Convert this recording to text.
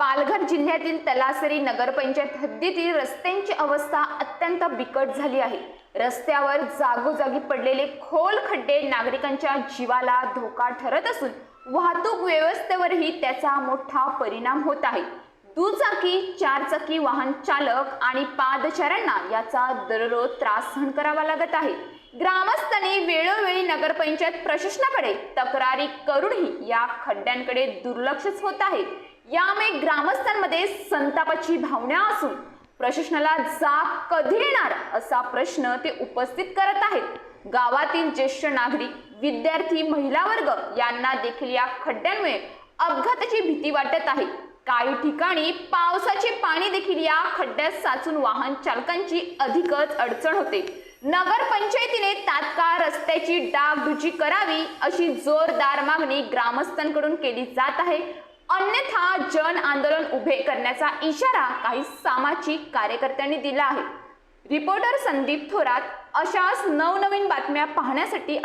पालघर जिल्ह्यातील तलासरी नगरपंचायत हद्दीतील रस्त्यांची अवस्था अत्यंत बिकट झाली आहे. रस्त्यावर जागोजागी पडलेले खोल खड्डे नागरिकांच्या जीवाला धोका ठरत असून वाहतूक व्यवस्थेवरही त्याचा मोठा परिणाम होत आहे. दुचाकी चारचाकी वाहन चालक आणि पादचाऱ्यांना याचा दररोज त्रास सहन करावा लागत आहे. ग्रामस्थांनी वेळोवेळी नगरपंचायत प्रशासनाकडे तक्रारी करूनही या खड्ड्यांकडे दुर्लक्षच होत आहे. यामुळे ग्रामस्थांमध्ये संतापाची भावना असून प्रशासनाला जाग कधी येणार असा प्रश्न ते उपस्थित करत आहेत. गावातील ज्येष्ठ नागरिक विद्यार्थी महिला वर्ग यांना देखील या खड्ड्यांमुळे अपघाताची भीती वाटत आहे. काही ठिकाणी पावसाचे पाणी देखील या खड्ड्यात साचून वाहन चालकांची अधिकच अडचण होते. नगर पंचायतीने तात्काळ रस्त्याची डागडुजी करावी अशी जोरदार मागणी ग्रामस्थांकडून केली जात आहे. अन्यथा जन आंदोलन उभे करण्याचा इशारा काही सामाजिक कार्यकर्त्यांनी दिला आहे. रिपोर्टर संदीप थोरात अशाच नवनवीन बातम्या पाहण्यासाठी